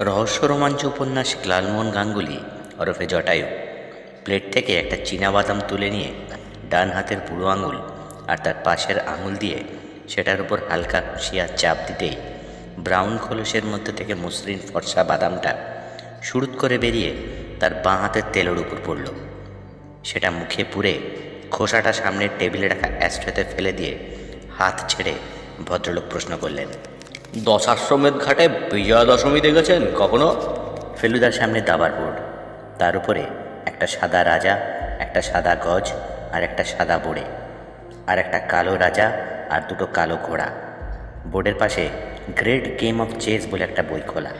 রহস্য রোমাঞ্চ উপন্যাসিক লালমোহন গাঙ্গুলি, ওরফে জটায়ু। প্লেট থেকে একটা চীনাবাদাম তুলে নিয়ে ডান হাতের বুড়ো আঙুল আর তার পাশের আঙুল দিয়ে সেটার উপর হালকা হুঁশিয়ার চাপ দিতেই ব্রাউন খোলসের মধ্যে থেকে মসৃণ ফর্সা বাদামটা সুরুত করে বেরিয়ে তার বাঁ হাতের তেলের উপর পড়ল। সেটা মুখে পুরে খোসাটা সামনের টেবিলে রাখা অ্যাস্ট্রেতে ফেলে দিয়ে হাত ছেড়ে ভদ্রলোক প্রশ্ন করলেন দশাশ্বমেধ ঘাটে বিজয়া দশমী দেখেছেন কখনো? ফেলুদার সামনে দাবার বোর্ড। তার উপরে একটা সাদা রাজা, একটা সাদা গজ, আর একটা সাদা বোড়ে, আর একটা কালো রাজা, আর দুটো কালো ঘোড়া। বোর্ডের পাশে গ্রেট গেম অফ চেস বলে একটা বই খোলা।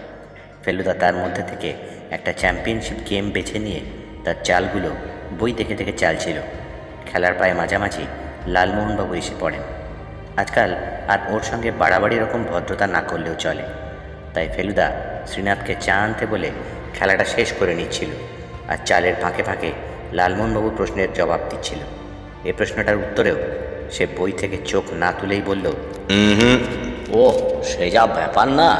ফেলুদা তার মধ্যে থেকে একটা চ্যাম্পিয়নশিপ গেম বেছে নিয়ে তার চালগুলো বই দেখে দেখে চালছিল। খেলার পায়ে মাঝামাঝি লালমোহনবাবু এসে পড়েন। আজকাল আর ওর সঙ্গে বাড়াবাড়ি রকম ভদ্রতা না করলেও চলে। তাই ফেলুদা শ্রীনাথকে চা আনতে বলে খেলাটা শেষ করে নিচ্ছিল আর চালের ফাঁকে ফাঁকে লালমোহনবাবু প্রশ্নের জবাব দিচ্ছিল। এ প্রশ্নটার উত্তরেও সে বই থেকে চোখ না তুলেই বলল হুম ও সে যা ব্যাপার না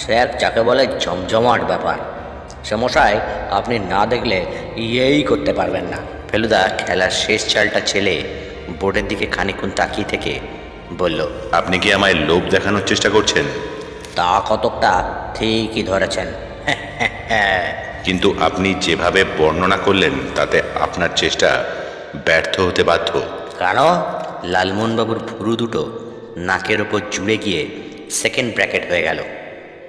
সে এক যাকে বলে জমজমাট ব্যাপার। সে মশাই আপনি না দেখলে ইয়েই করতে পারবেন না। ফেলুদা খেলার শেষ চালটা ছেলে বোর্ডের দিকে খানিক্ষণ তাকিয়ে থেকে বলল আপনি কি আমায় লোভ দেখানোর চেষ্টা করছেন? তা কতকটা ঠিকই ধরেছেন। কিন্তু আপনি যেভাবে বর্ণনা করলেন তাতে আপনার চেষ্টা ব্যর্থ হতে বাধ্য। কেন? লালমোহনবাবুর ভুরু দুটো নাকের ওপর জুড়ে গিয়ে সেকেন্ড ব্র্যাকেট হয়ে গেল।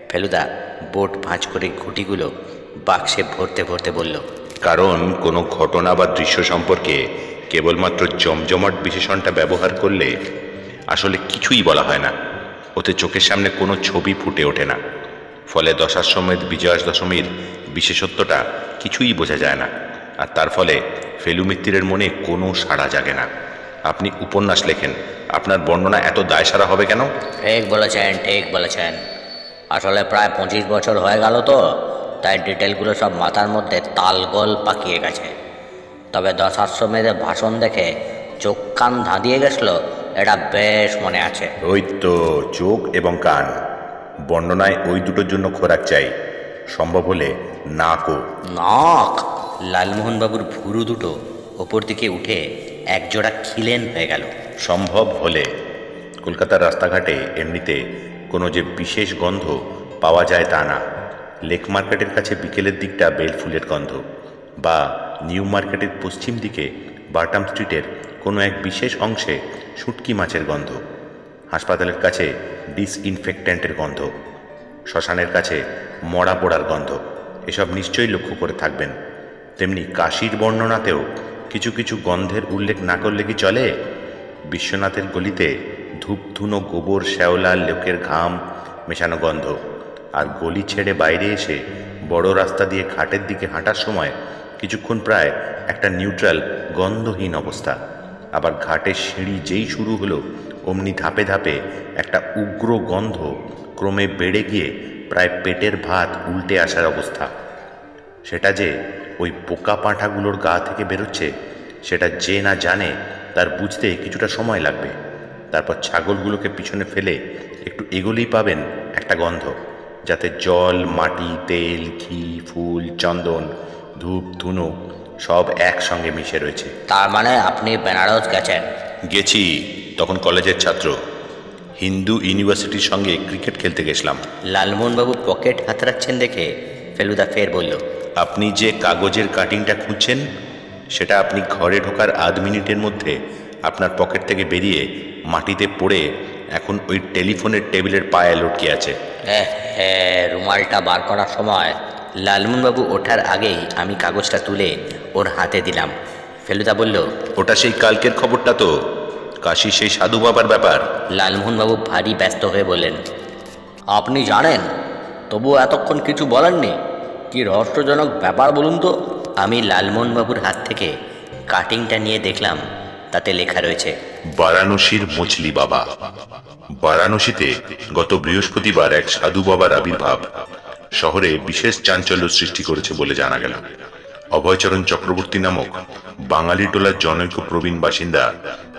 ফেলুদা বোট ভাঁজ করে ঘুটিগুলো বাক্সে ভরতে ভরতে বলল কারণ কোনো ঘটনা বা দৃশ্য সম্পর্কে কেবলমাত্র জমজমাট বিশেষণটা ব্যবহার করলে আসলে কিছুই বলা হয় না। ওতে চোখের সামনে কোনো ছবি ফুটে ওঠে না। ফলে দশাশ্বমেধ বিজয়া দশমীর বিশেষত্বটা কিছুই বোঝা যায় না। আর তার ফলে ফেলু মিত্তিরের মনে কোনো সাড়া জাগে না। আপনি উপন্যাস লেখেন, আপনার বর্ণনা এত দায়সারা হবে কেন? ঠিক বলেছেন ঠিক বলেছেন। আসলে প্রায় পঁচিশ বছর হয়ে গেল তো, তাই ডিটেলগুলো সব মাথার মধ্যে তালগোল পাকিয়ে গেছে। তবে দশাশ্বমেধের ভাষণ দেখে চোখ কান ধাঁধিয়ে গেছিল এটা বেশ মনে আছে। ওই তো চোখ এবং কান। বর্ণনায় ওই দুটোর জন্য খোরাক চাই। সম্ভব হলে নাকও নাক? লালমোহনবাবুর ভুরু দুটো ওপর দিকে উঠে একজোড়া খিলেন হয়ে গেল। সম্ভব হলে। কলকাতার রাস্তাঘাটে এমনিতে কোনো যে বিশেষ গন্ধ পাওয়া যায় তা না। লেক মার্কেটের কাছে বিকেলের দিকটা বেল ফুলের গন্ধ। বা নিউ মার্কেটের পশ্চিম দিকে বাটাম স্ট্রিটের কোনো এক বিশেষ অংশে শুটকি মাছের গন্ধ, হাসপাতালের কাছে ডিসইনফেক্ট্যান্টের গন্ধ, শ্মশানের কাছে মরা পোড়ার গন্ধ, এসব নিশ্চয়ই লক্ষ্য করে থাকবেন। তেমনি কাশির বর্ণনাতেও কিছু কিছু গন্ধের উল্লেখ না করলে কি চলে? বিশ্বনাথের গলিতে ধূপ ধুনো গোবর শ্যাওলা, লোকের ঘাম, মেশানো গন্ধ, আর গলি ছেড়ে বাইরে এসে বড় রাস্তা দিয়ে ঘাটের দিকে হাঁটার সময় কিছুক্ষণ প্রায় একটা নিউট্রাল, গন্ধহীন অবস্থা। আবার ঘাটের সিঁড়ি যেই শুরু হলো, অমনি ধাপে ধাপে একটা উগ্র গন্ধ ক্রমে বেড়ে গিয়ে প্রায় পেটের ভাত উল্টে আসার অবস্থা। সেটা যে ওই পোকা পাঁঠাগুলোর গা থেকে বেরোচ্ছে, সেটা যে না জানে তার বুঝতে কিছুটা সময় লাগবে। তারপর ছাগলগুলোকে পিছনে ফেলে একটু এগোলেই পাবেন একটা গন্ধ, যাতে জল, মাটি, তেল, ঘি, ফুল, চন্দন, ধূপ, ধুনো সব একসঙ্গে মিশে রয়েছে। তার মানে আপনি বেনারস গেছেন। গেছি তখন কলেজের ছাত্র। হিন্দু ইউনিভার্সিটির সঙ্গে ক্রিকেট খেলতে গেছিলাম। লালমোহনবাবু পকেট হাতড়াচ্ছেন দেখে ফেলুদা ফের বলল আপনি যে কাগজের কাটিংটা খুঁজছেন সেটা আপনি ঘরে ঢোকার আধ মিনিটের মধ্যে আপনার পকেট থেকে বেরিয়ে মাটিতে পড়ে এখন ওই টেলিফোনের টেবিলের পায়ে লটকে আছে। এ হে রুমালটা বার করার সময় লালমোহনবাবু ওঠার আগেই আমি কাগজটা তুলে ওর হাতে দিলাম। ফেলুদা বলল ওটা সেই কালকের খবরটা তো। কাশি সেই সাধু বাবার ব্যাপার। লালমোহনবাবু ভারী ব্যস্ত হয়ে বললেন আপনি জানেন তবু এতক্ষণ কিছু বলেননি? কি রহস্যজনক ব্যাপার বলুন তো? আমি লালমোহনবাবুর হাত থেকে কাটিংটা নিয়ে দেখলাম তাতে লেখা রয়েছে বারাণসীর মছলি বাবা। বারাণসীতে গত বৃহস্পতিবার এক সাধু বাবার আবির্ভাব। শহরে বিশেষ চাঞ্চল্য সৃষ্টি করেছে বলে জানা গেল। অভয়চরণ চক্রবর্তী নামক বাঙালি টোলার জনৈক প্রবীণ বাসিন্দা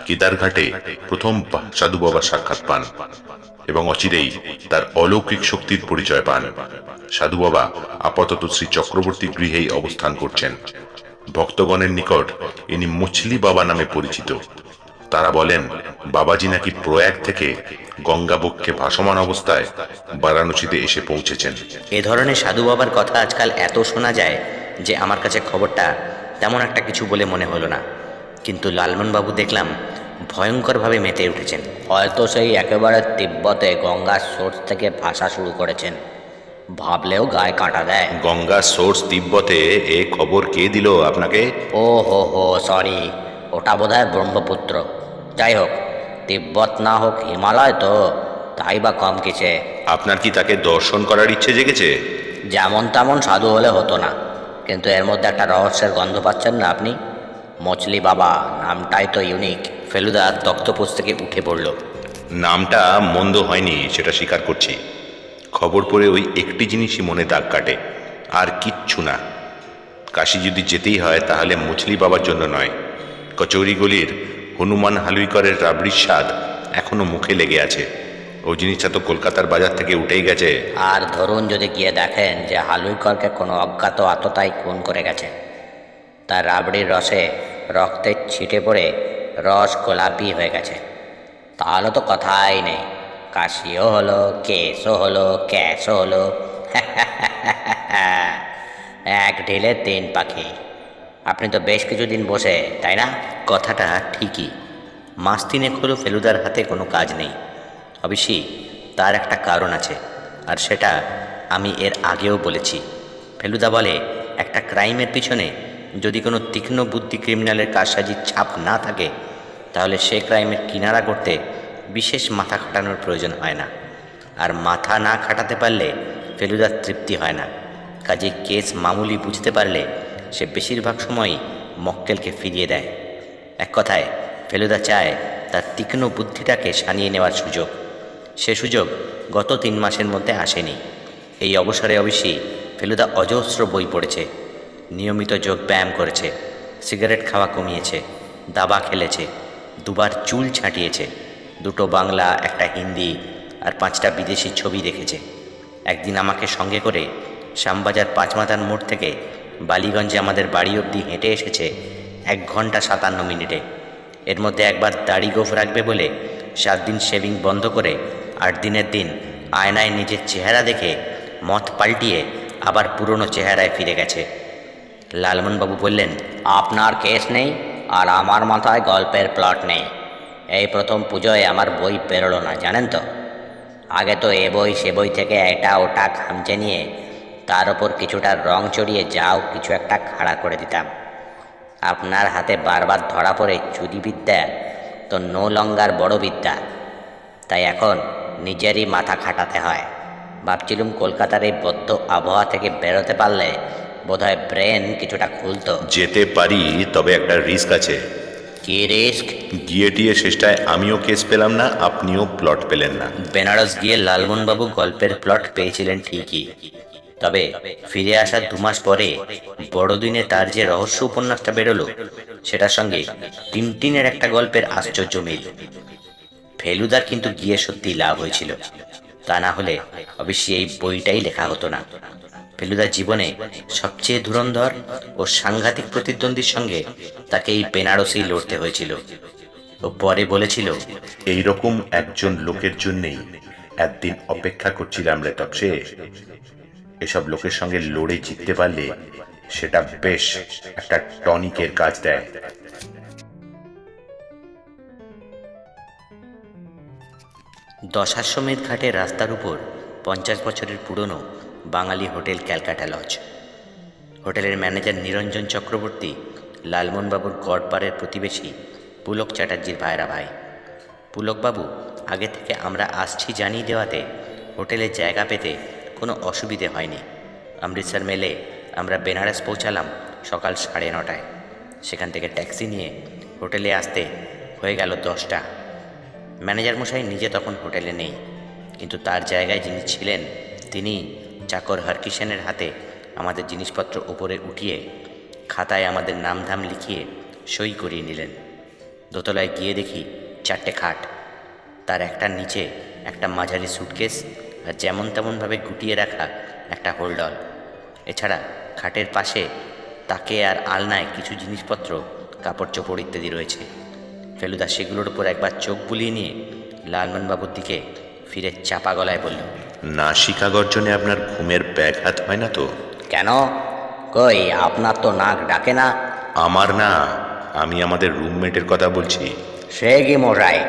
কেদারঘাটে প্রথম সাধু বাবার সাক্ষাৎ পান এবং অচিরেই তার অলৌকিক শক্তির পরিচয় পান। সাধু বাবা আপাতত শ্রী চক্রবর্তী গৃহেই অবস্থান করছেন। ভক্তগণের নিকট ইনি মুছলি বাবা নামে পরিচিত। তারা বলেন বাবাজি নাকি প্রয়াগ থেকে গঙ্গাবক্ষে ভাসমান অবস্থায় বারাণসীতে এসে পৌঁছেছেন। এ ধরনের সাধু বাবার কথা আজকাল এত শোনা যায় যে আমার কাছে খবরটা তেমন একটা কিছু বলে মনে হলো না। কিন্তু লালমনবাবু দেখলাম ভয়ঙ্করভাবে মেতে উঠেছেন। হয়তো সেই একেবারে তিব্বতে গঙ্গার সোর্স থেকে ভাষা শুরু করেছেন। ভাবলেও গায়ে কাঁটা দেয়। গঙ্গার সোর্স তিব্বতে এ খবর কে দিল আপনাকে? ও হো হো সরি ওটা বোধ হয় ব্রহ্মপুত্র। যাই হোক তিব্বত না হোক হিমালয় তো তাই বা কম কিসে আপনার কি তাকে দর্শন করার ইচ্ছে জেগেছে? যেমন তেমন সাধু হলে হতো না। কিন্তু এর মধ্যে একটা রহস্যের গন্ধ পাচ্ছেন না আপনি? মছলি বাবা নামটাই তো ইউনিক ফেলুদা তক্তপোষ থেকে উঠে পড়ল। নামটা মন্দ হয়নি সেটা স্বীকার করছি। খবর পড়ে ওই একটি জিনিসই মনে দাগ কাটে আর কিচ্ছু না। কাশি যদি যেতেই হয় তাহলে মুছলি বাবার জন্য নয়। কচৌরিগুলির হনুমান হালুইকরের রাবড়ির স্বাদ এখনও মুখে লেগে আছে। ওই জিনিসটা তো কলকাতার বাজার থেকে উঠেই গেছে। আর ধরুন যদি গিয়ে দেখেন যে হালুইকরকে কোনো অজ্ঞাত আততাই খুন করে গেছে। তার রাবড়ির রসে রক্তের ছিটে পড়ে রস গোলাপি হয়ে গেছে। তাহলে তো কথাই নেই। কাশিও হলো কেসও হলো, ক্যাশও হলো। এক ঢিলে তিন পাখি। আপনি তো বেশ কিছুদিন বসে, তাই না? কথাটা ঠিকই। মাস তিনেক হলো ফেলুদার হাতে কোনো কাজ নেই। অবশ্যই তার একটা কারণ আছে, আর সেটা আমি এর আগেও বলেছি। ফেলুদা বলে, একটা ক্রাইমের পিছনে যদি কোনো তীক্ষ্ণ বুদ্ধি ক্রিমিনালের কারসাজির ছাপ না থাকে, তাহলে সে ক্রাইমের কিনারা করতে বিশেষ মাথা খাটানোর প্রয়োজন হয় না। আর মাথা না খাটাতে পারলে ফেলুদার তৃপ্তি হয় না। কাজে কেস মামুলি বুঝতে পারলে সে বেশিরভাগ সময়ই মক্কেলকে ফিরিয়ে দেয়। এক কথায়, ফেলুদা চায় তার তীক্ষ্ণ বুদ্ধিটাকে সানিয়ে নেওয়ার সুযোগ। সে সুযোগ গত তিন মাসের মধ্যে আসেনি। এই অবসরে অবশ্যই ফেলুদা অজস্র বই পড়েছে, নিয়মিত যোগ ব্যায়াম করেছে, সিগারেট খাওয়া কমিয়েছে, দাবা খেলেছে, দুবার চুল ছাঁটিয়েছে, দুটো বাংলা, একটা হিন্দি আর পাঁচটা বিদেশি ছবি দেখেছে। একদিন আমাকে সঙ্গে করে শ্যামবাজার পাঁচমাথার মোড় থেকে বালিগঞ্জে আমাদের বাড়ি অবধি হেঁটে এসেছে এক ঘণ্টা সাতান্ন মিনিটে। এর মধ্যে একবার দাড়ি গোফ রাখবে বলে সাত দিন শেভিং বন্ধ করে আট দিনের দিন আয়নায় নিজের চেহারা দেখে মত পাল্টিয়ে আবার পুরনো চেহারায় ফিরে গেছে। লালমনবাবু বললেন, আপনার কেস নেই আর আমার মাথায় গল্পের প্লট নেই। এই প্রথম পুজোয় আমার বই বেরোলো না, জানেন তো? আগে তো এ বই সে বই থেকে এটা ওটা খামচে নিয়ে তার ওপর কিছুটা রং চড়িয়ে যাও কিছু একটা খাড়া করে দিতাম। আপনার হাতে বারবার ধরা পড়ে চুরি বিদ্যা তো নো লঙ্গার বড় বিদ্যা। তাই এখন নিজেরই মাথা খাটাতে হয়। ভাবছিলুম কলকাতার এই বদ্ধ আবহাওয়া থেকে বেরোতে পারলে বোধহয় ব্রেন কিছুটা খুলতো। যেতে পারি তবে একটা রিস্ক আছে। কি রিস্ক? গিয়ে টিয়ে শেষটায় আমিও কেস পেলাম না আপনিও প্লট পেলেন না। বেনারস গিয়ে লালমোহনবাবু গল্পের প্লট পেয়েছিলেন ঠিকই। তবে ফিরে আসার দু মাস পরে বড়দিনে তার যে রহস্য উপন্যাসটা বেরোলো, সেটার সঙ্গে টিনটিনের একটা গল্পের আশ্চর্য মিল। ফেলুদার কিন্তু গিয়ে সত্যি লাভ হয়েছিল। তা না হলে অবশ্যই এই বইটাই লেখা হতো না। ফেলুদার জীবনে সবচেয়ে ধুরন্ধর ও সাংঘাতিক প্রতিদ্বন্দ্বীর সঙ্গে তাকে এই বেনারসেই লড়তে হয়েছিল। ও পরে বলেছিল, এইরকম একজন লোকের জন্যেই একদিন অপেক্ষা করছিলাম রে তপসে। এসব লোকের সঙ্গে লড়ে জিততে পারলে সেটা বেশ একটা টনিকের কাজ দেয়। দশাশ্বমেধ ঘাটের রাস্তার উপর পঞ্চাশ বছরের পুরনো বাঙালি হোটেল ক্যালকাটা লজ। হোটেলের ম্যানেজার নিরঞ্জন চক্রবর্তী লালমনবাবুর গড়পাড়ের প্রতিবেশী পুলক চ্যাটার্জির ভাইরা ভাই। পুলকবাবু, আগে থেকে আমরা আসছি জানিয়ে দেওয়াতে হোটেলে জায়গা পেতে কোনো অসুবিধে হয়নি। অমৃতসর মেলে আমরা বেনারস পৌঁছালাম সকাল সাড়ে নটায়। সেখান থেকে ট্যাক্সি নিয়ে হোটেলে আসতে হয়ে গেল দশটা। ম্যানেজার মশাই নিজে তখন হোটেলে নেই, কিন্তু তার জায়গায় যিনি ছিলেন, তিনি চাকর হরকিষেনের হাতে আমাদের জিনিসপত্র উপরে উঠিয়ে খাতায় আমাদের নামধাম লিখিয়ে সই করিয়ে নিলেন। দোতলায় গিয়ে দেখি চারটে খাট। তার একটার নিচে একটা মাঝারি সুটকেস যেমন তেমনভাবে গুটিয়ে রাখা একটা হোলডল। এছাড়া খাটের পাশে তাকে আর আলনায় কিছু জিনিসপত্র কাপড় চোপড় ইত্যাদি রয়েছে। ফেলুদা সেগুলোর উপর একবার চোখ বুলিয়ে নিয়ে লালমনবাবুর দিকে ফিরে চাপা গলায় বলল নাসিকা গর্জনে আপনার ঘুমের ব্যাঘাত হয় না তো? কেন? কই আপনার তো নাক ডাকে না। আমার না আমি আমাদের রুমমেটের কথা বলছি। সে কি মশাই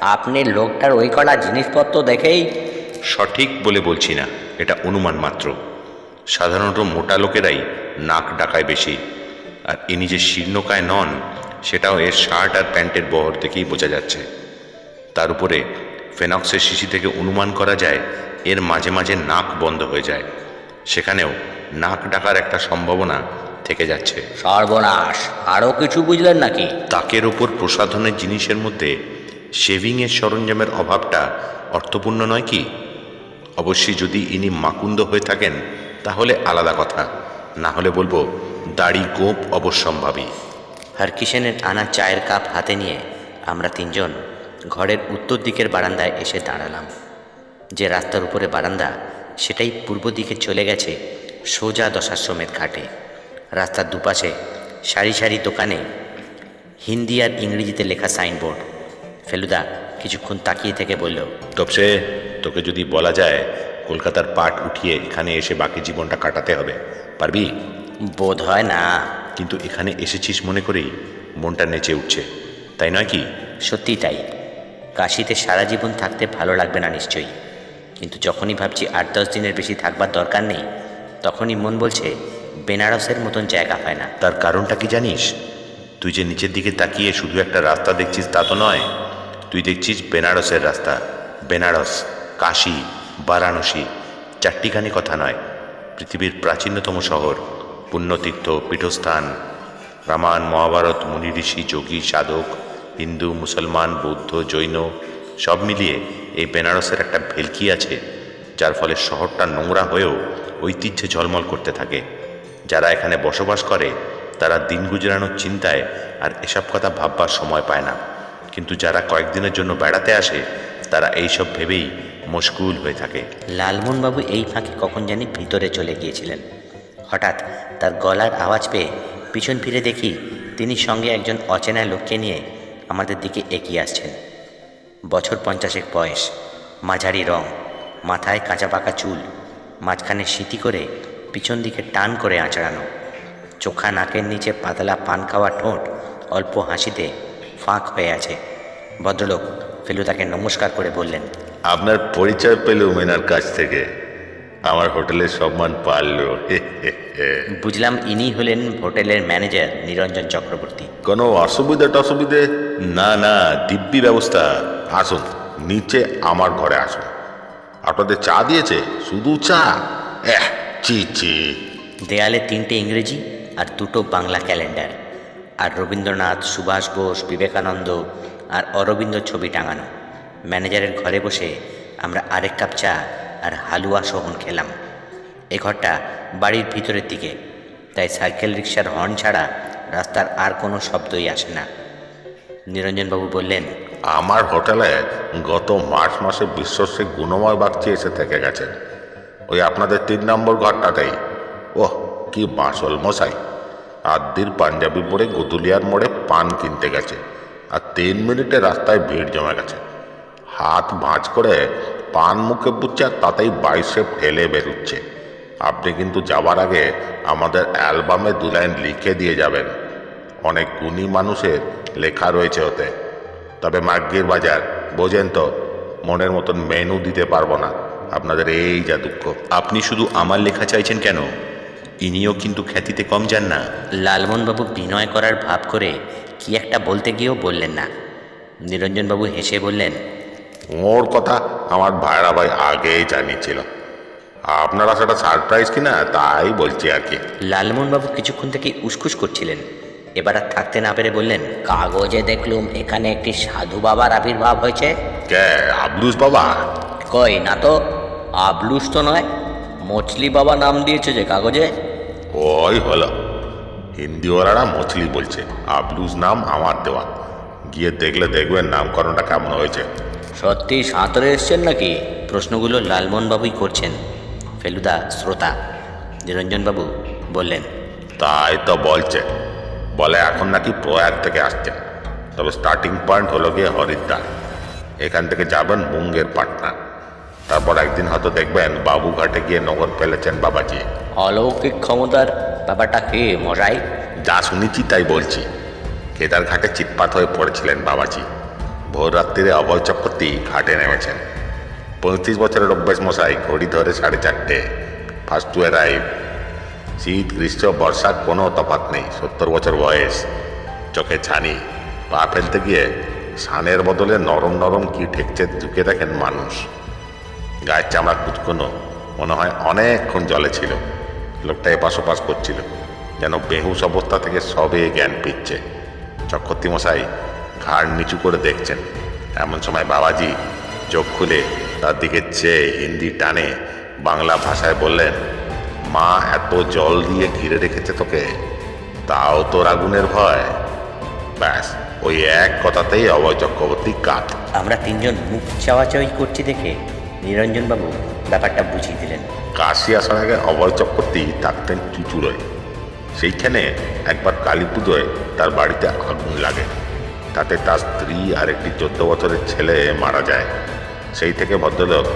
আপনি লোকটার ওই কটা জিনিসপত্র দেখেই সঠিক বলে বলছি না এটা অনুমান মাত্র। সাধারণত মোটা লোকেরাই নাক ডাকায় বেশি আর ইনি যে শীর্ণকায় নন সেটাও এর শার্ট আর প্যান্টের বহর থেকেই বোঝা যাচ্ছে। তার উপরে ফেনক্সের শিশি থেকে অনুমান করা যায় এর মাঝে মাঝে নাক বন্ধ হয়ে যায়। সেখানেও নাক ডাকার একটা সম্ভাবনা থেকে যাচ্ছে। সর্বনাশ আরও কিছু বুঝলেন নাকি? তাকের ওপর প্রসাধনের জিনিসের মধ্যে শেভিংয়ের সরঞ্জামের অভাবটা অর্থপূর্ণ নয় কি? অবশ্যই যদি ইনি মাকুন্দ হয়ে থাকেন, তাহলে আলাদা কথা। না হলে বলব, দাড়ি গোপ অবশ্যম্ভাবী। হারকিশনের আনা চায়ের কাপ হাতে নিয়ে আমরা তিনজন ঘরের উত্তর দিকের বারান্দায় এসে দাঁড়ালাম। যে রাস্তার উপরে বারান্দা, সেটাই পূর্ব দিকে চলে গেছে সোজা দশাশ্রমের ঘাটে। রাস্তার দুপাশে সারি সারি দোকানে হিন্দি আর ইংরেজিতে লেখা সাইনবোর্ড। ফেলুদা কিছুক্ষণ তাকিয়ে থেকে বলল তবসে তোকে যদি বলা যায় কলকাতার পাট উঠিয়ে এখানে এসে বাকি জীবনটা কাটাতে হবে পারবি? বোধ হয় না। কিন্তু এখানে এসেছিস মনে করেই মনটা নেচে উঠছে তাই নয় কি? সত্যিই তাই। কাশিতে সারা জীবন থাকতে ভালো লাগবে না নিশ্চয়ই। কিন্তু যখনই ভাবছি আট দশ দিনের বেশি থাকবার দরকার নেই তখনই মন বলছে বেনারসের মতন জায়গা হয় না। তার কারণটা কি জানিস? তুই যে নিচের দিকে তাকিয়ে শুধু একটা রাস্তা দেখছিস তা তো নয়। তুই দেখছিস বেনারসের রাস্তা। বেনারস, কাশী, বারাণসী, চারটিখানি কথা নয়। পৃথিবীর প্রাচীনতম শহর, পুণ্যতীর্থ, পীঠস্থান, রামায়ণ, মহাভারত, মুনি ঋষি, যোগী, সাধক, হিন্দু, মুসলমান, বৌদ্ধ, জৈন, সব মিলিয়ে এই বেনারসের একটা ভেলকি আছে, যার ফলে শহরটা নোংরা হয়েও ঐতিহ্যে ঝলমল করতে থাকে। যারা এখানে বসবাস করে, তারা দিন গুজরানোর চিন্তায় আর এসব কথা ভাববার সময় পায় না। কিন্তু যারা কয়েকদিনের জন্য বেড়াতে আসে, তারা এইসব ভেবেই মুশকুল হয়ে থাকে। লালমোহনবাবু এই ফাঁকে কখন জানি ভিতরে চলে গিয়েছিলেন। হঠাৎ তার গলার আওয়াজ পেয়ে পিছন ফিরে দেখি তিনি সঙ্গে একজন অচেনা লোককে নিয়ে আমাদের দিকে এগিয়ে আসছেন। বছর পঞ্চাশেক বয়স, মাঝারি রং, মাথায় কাঁচা পাকা চুল, মাঝখানে সিটি করে পিছন দিকে টান করে আঁচড়ানো, চোখা নাকের নিচে পাতলা পান খাওয়া ঠোঁট, অল্প হাসিতে ফাঁক হয়ে আছে। ভদ্রলোক ফেলুদাকে নমস্কার করে বললেন আপনার পরিচয় পেলুম এনার কাছ থেকে। আমার হোটেলের সম্মান পারল বুঝলাম ইনি হলেন হোটেলের ম্যানেজার নিরঞ্জন চক্রবর্তী। কোনো অসুবিধা টসুবিধে? না না দিব্যি ব্যবস্থা। আসুন নিচে আমার ঘরে আসুন। আপনাদের চা দিয়েছে? শুধু চা? চি চি দেয়ালে তিনটে ইংরেজি আর দুটো বাংলা ক্যালেন্ডার। আর রবীন্দ্রনাথ, সুভাষ বোস, বিবেকানন্দ আর অরবিন্দ ছবি টাঙানো। ম্যানেজারের ঘরে বসে আমরা আরেক কাপ চা আর হালুয়া সোহন খেলাম। এ ঘরটা বাড়ির ভিতরের দিকে, তাই সাইকেল রিক্সার হর্ন ছাড়া রাস্তার আর কোনো শব্দই আসে না। নিরঞ্জনবাবু বললেন, আমার হোটেলে গত মার্চ মাসে বিশ্বশ্রী গুণময় বাগচি এসে থেকে গেছেন ওই আপনাদের তিন নম্বর ঘরটাতেই। ওহ, কি বাঁশল মশাই! আদ্দির পাঞ্জাবি পরে গদুলিয়ার মোড়ে পান কিনতে গেছে আর তিন মিনিটে রাস্তায় ভিড় জমে গেছে। হাত ভাঁজ করে পান মুখে পুচ্ছে আর তাতেই বাইসেপ ঠেলে বেরুচ্ছে। আপনি কিন্তু যাওয়ার আগে আমাদের অ্যালবামে দু লাইন লিখে দিয়ে যাবেন। অনেক গুণী মানুষের লেখা রয়েছে ওতে। তবে মার্গির বাজার, বোঝেন তো, মনের মতন মেনু দিতে পারব না। আপনাদের এই যা দুঃখ। আপনি শুধু আমার লেখা চাইছেন কেন? ইনিও কিন্তু খ্যাতিতে কম যান না। লালমোহনবাবু বিনয় করার ভাব করে কি একটা বলতে গিয়েও বললেন না। নিরঞ্জনবাবু হেসে বললেন ওর কথা আমার ভাইরা ভাই আগেই জানিয়েছিল। আপনারা সেটা সারপ্রাইজ কিনা তাই বলছি আর কি। লালমোহনবাবু কিছুক্ষণ থেকে উসকুস করছিলেন। এবার আর থাকতে না পেরে বললেন কাগজে দেখলুম এখানে একটি সাধু বাবার আবির্ভাব হয়েছে। কে আবলুস বাবা? কই না তো আবলুস তো নয়। মছলি বাবা নাম দিয়েছে যে কাগজে? ওই হলো। হিন্দিওয়ালারা মছলি বলছে। আবলুস নাম আমার দেওয়া। গিয়ে দেখলে দেখবেন নামকরণটা কেমন হয়েছে। সত্যি সাঁতরে এসছেন নাকি? প্রশ্নগুলো লালমোহনবাবুই করছেন। ফেলুদা শ্রোতা নিরঞ্জনবাবু বললেন। তাই তো বলছে। বলে এখন নাকি প্রয়াগ থেকে আসছেন তবে স্টার্টিং পয়েন্ট হলো গিয়ে হরিদ্বার। এখান থেকে যাবেন মুঙ্গের পাটনা। তারপর একদিন হয়তো দেখবেন বাবুঘাটে গিয়ে নগর ফেলেছেন বাবাজি। অলৌকিক ক্ষমতার ব্যাপারটা কে মশাই? যা শুনেছি তাই বলছি। কেদার ঘাটে চিৎপাত হয়ে পড়েছিলেন বাবাজি। ভোর রাত্রিরে অভয় চক্রবর্তী ঘাটে নেমেছেন। পঁয়ত্রিশ বছরের অভ্যেস মশাই ঘড়ি ধরে সাড়ে চারটে। ফার্স্ট টু অ্যারাইভ শীত গ্রীষ্ম বর্ষা কোনো তফাৎ নেই সত্তর বছর বয়স। চোখে ছানি পা ফেলতে গিয়ে সানের বদলে নরম নরম কি ঠেকছে ঢুকে দেখেন মানুষ। গায়ের চামড়া কুচকোনো মনে হয় অনেকক্ষণ জলে ছিল। লোকটা এপাশ ওপাশ করছিল। যেন বেহুশ অবস্থা থেকে সবে জ্ঞান পিচ্ছে চক্রবর্তী মশাই ঘাড় নিচু করে দেখছেন। এমন সময় বাবাজি চোখ খুলে তার দিকে চেয়ে হিন্দি টানে বাংলা ভাষায় বললেন, মা এত জল দিয়ে ঘিরে রেখেছে তোকে? তাও তোর আগুনের ভয়? ব্যাস, ওই এক কথাতেই অভয় চক্রবর্তী কাত আমরা তিনজন মুখ চাওয়াচাওয়ি করছি দেখে নিরঞ্জনবাবু ব্যাপারটা বুঝিয়ে দিলেন। কাশি আসার আগে অভয় চক্রবর্তী থাকতেন চুচুড়োয়। সেইখানে একবার কালী পুজোয় তার বাড়িতে আগুন লাগে। তাতে তার স্ত্রী আর একটি চোদ্দ বছরের ছেলে মারা যায়। সেই থেকে ভদ্রলোক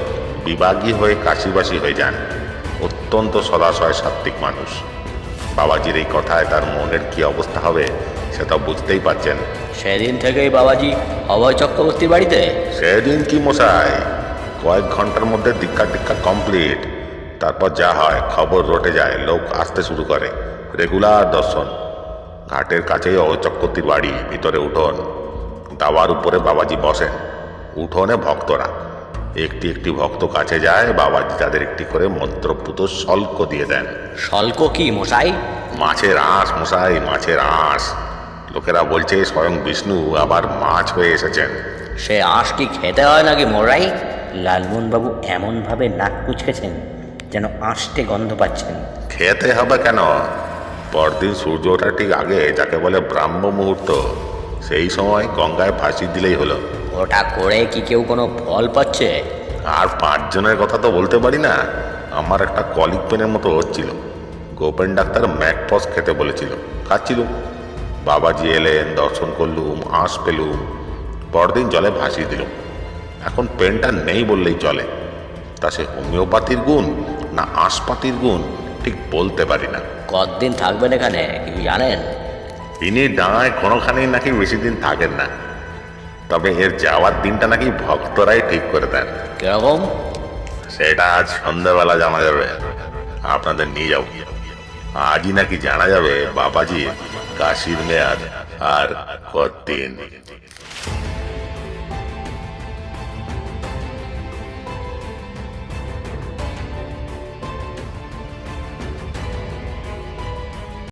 বিভাগী হয়ে কাশিবাসী হয়ে যান। অত্যন্ত সদাশয় সাত্ত্বিক মানুষ। বাবাজির এই কথায় তার মনের কি অবস্থা হবে সেটা বুঝতেই পারছেন। সেদিন থেকেই বাবাজি অভয় চক্রবর্তীর বাড়িতে? সেদিন কি মশাই? কয়েক ঘণ্টার মধ্যে দীক্ষা টিক্ষা কমপ্লিট। তারপর যা হয় খবর রটে যায় লোক আসতে শুরু করে। রেগুলার দর্শন। ঘাটের কাছেই অচক্রবর্তীর বাড়ি ভিতরে উঠোন। দাবার উপরে বাবাজি বসেন। উঠোনে ভক্তরা। একটি একটি ভক্ত কাছে যায় বাবাজি তাদের একটি করে মন্ত্রপুত শল্ক দিয়ে দেন। শল্ক কি মশাই? মাছের আঁশ মশাই মাছের আঁশ। লোকেরা বলছে স্বয়ং বিষ্ণু আবার মাছ হয়ে এসেছেন। সে আঁশ কি খেতে হয় নাকি মশাই? লালমোহনবাবু এমনভাবে নাক কুচকেছেন যেন আষ্টে গন্ধ পাচ্ছেন। খেতে হবে কেন? পরদিন সূর্য ওঠার ঠিক আগে যাকে বলে ব্রাহ্ম মুহূর্ত সেই সময় গঙ্গায় ফাঁসি দিলেই হলো। ওটা করে কি কেউ কোনো ফল পাচ্ছে? আর পাঁচজনের কথা তো বলতে পারি না। আমার একটা কলিক পেনের মতো হচ্ছিল। গোপেন ডাক্তার ম্যাকপস খেতে বলেছিল। খাচ্ছিল। বাবাজি এলেন দর্শন করলুম আঁশ পেলুম। পরদিন জলে ভাসিয়ে দিলুম এখন পেনটা নেই বললেই চলে। তা সে হোমিওপ্যাথির গুণ না আঁশপাতির গুণ ঠিক বলতে পারি না। কতদিন থাকবেন এখানে কি জানেন? তিনি ডাঙায় কোনোখানেই নাকি বেশি দিন থাকেন না। তবে এর যাওয়ার দিনটা নাকি ভক্তরাই ঠিক করে দেন। কীরকম? সেটা আজ সন্ধ্যাবেলা জানা যাবে। আপনাদের নিয়ে যাব আজই নাকি জানা যাবে বাবাজি কাশির মেয়াদ আর কতদিন।